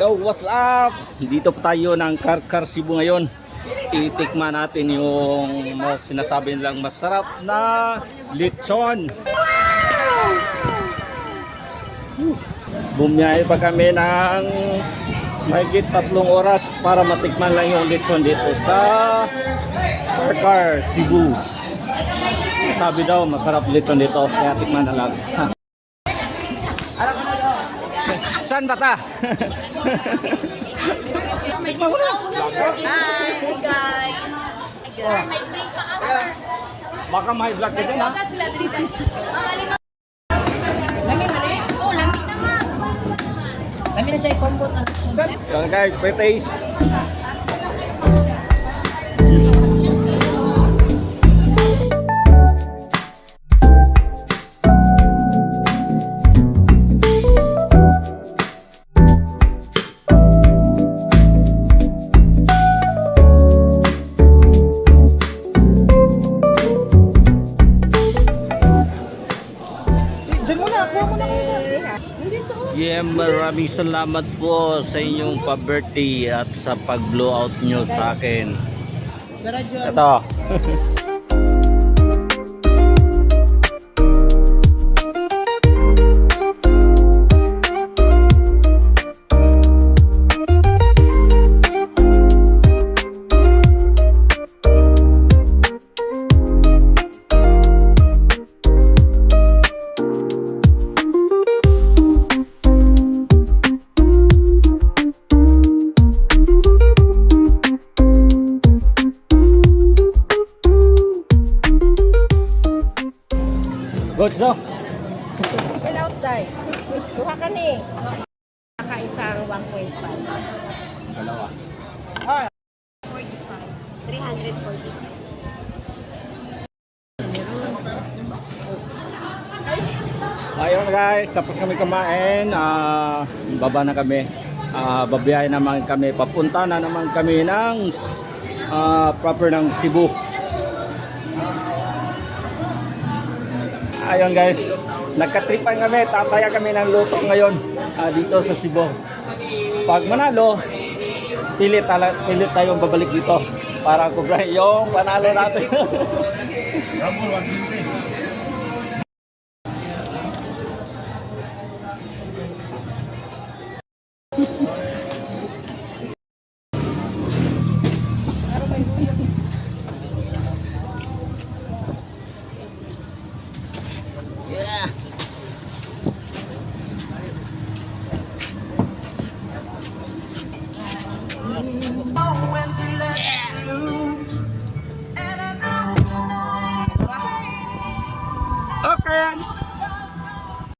Yo, what's up? Dito tayo ng Karkar Cebu ngayon. Itikman natin yung mas sinasabi nilang masarap na lechon. Bumiyahe pa kami ng mahigit tatlong oras para matikman lang yung lechon dito sa Karkar Cebu. Sabi daw masarap lechon dito kaya tikman na lang. Saan ba ta? Hi guys. Baka may vlog ka dyan ha? Lami mali? Oh, lami na na siya i-compose na siya. Yan guys, pre-taste. Yeah, maraming salamat po sa inyong pa-birthday at sa pag-blow out nyo sa akin. Ito. Good, no? Fill out dai. Duha ka ni. Kakaisang 1.5. Dalawa. Oh, 340. Ayun guys, tapos kami kumain. Ah, baba na kami. Ah, babiyahe naman kami. Papunta na naman kami ng ah, proper ng Cebu. Ayun guys, nagkatripan kami. Tataya kami ng luto ngayon ah, dito sa Cebu. Pag manalo, pilit, tala, pilit tayong babalik dito para kubrahin yung panalo natin. yeah.